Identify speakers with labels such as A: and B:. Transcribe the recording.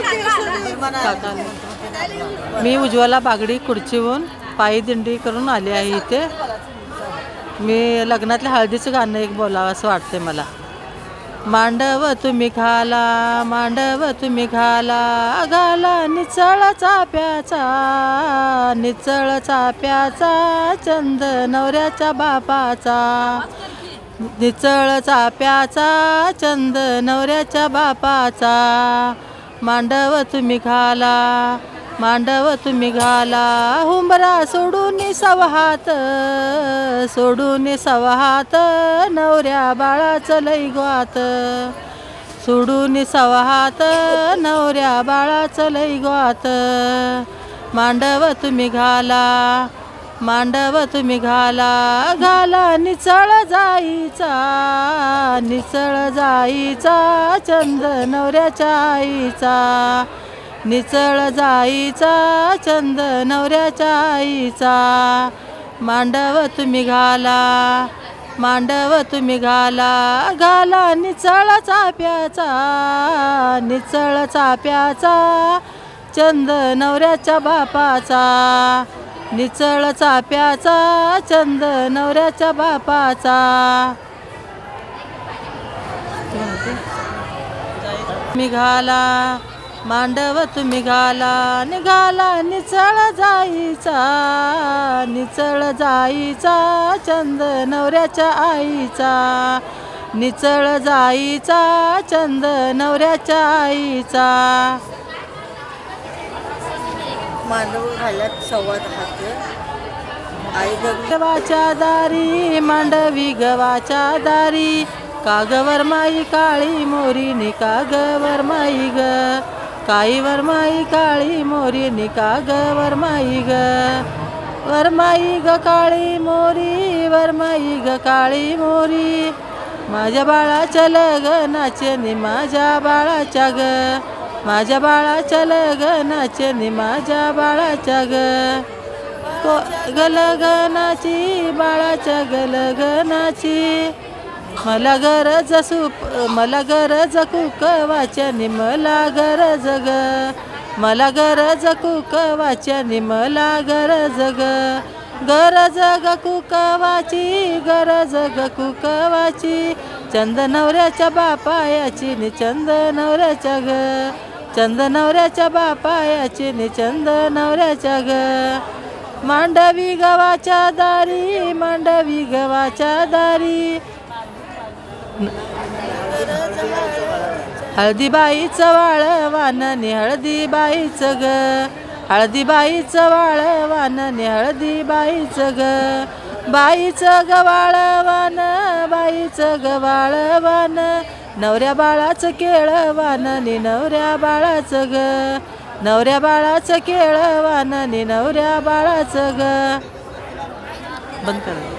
A: काका मी उज्ज्वला बागडी खुर्चीहून पायी दिंडी करून आली आहे इथे. मी लग्नातल्या हळदीचं गाणं एक बोलावं असं वाटते मला. मांडव तुम्ही घाला मांडव तुम्ही घाला घाला निचळ चाप्याचा निचळ चाप्याचा चंद नवऱ्याच्या बापाचा. निचळ चाप्याचा चंद नवऱ्याच्या बापाचा. मांडव तुम्ही घाला मांडव तुम्ही घाला. हुंबरा सोडून सवहात सोडून सवहात नवऱ्या बाळाचं लई ग्वात. सोडून सवहात नवऱ्या बाळाचं लई ग्वात. मांडव तुम्ही घाला मांडव तुम्ही घाला घाला निचळ जाईचा निचळ जाईचा चंद नवऱ्याच्या आईचा. निचळ जाईचा चंद नवऱ्याच्या आईचा. मांडव तुम्ही घाला मांडव तुम्ही घाला घाला निचळ चाप्याचा निचळ चाप्याचा चंद नवऱ्याच्या बापाचा. निचळ चाप्याचा चंद नवऱ्याच्या बापाचा. निघाला मांडव तुम्ही घाला निघाला निचळ जाईचा. निचळ जाईचा चंद नवऱ्याच्या आईचा. निचळ जाईचा चंद नवऱ्याच्या आईचा.
B: मांडव घालत संवाद हात
A: गवाच्या दारी मांडवी गवाच्या दारी कागवर माई काळी मोरी नि कागवर माई ग. काईवर माई काळी मोरी नि कागवर माई ग. वरमाई ग काळी मोरी वरमाई ग काळी मोरी. माझ्या बाळाच्या लग्नाचे नि माझ्या बाळाच्या ग. माझ्या बाळाच्या लगनाचे नि माझ्या बाळाच्या ग. गलगनाची बाळाच्या गलगनाची मला गरज सुप मला गरज कुकवाच्या नि मला गरज ग. मला गरज कुकवाच्या नि मला गरज ग. गरज ग कुकवाची गरज ग कुकवाची. चंद नवऱ्याच्या बापायाची नि चंद नवऱ्याच्या ग चंद नवऱ्याच्या बापायाची नि चंद नवऱ्याच्या ग मांडवी गवाच्या दारी मांडवी गवाच्या दारी. हळदीबाईचं वाळ नि हळदीबाईचं ग हळदीबाईचं वाळ नि हळदीबाईचं ग बाईचं ग वाळवान बाईचं ग वाळवान नवऱ्या बाळाचं केळवान नि नवऱ्या बाळाचं ग. नवऱ्या बाळाचं केळवान नि नवऱ्या बाळाचं ग. बंद करा.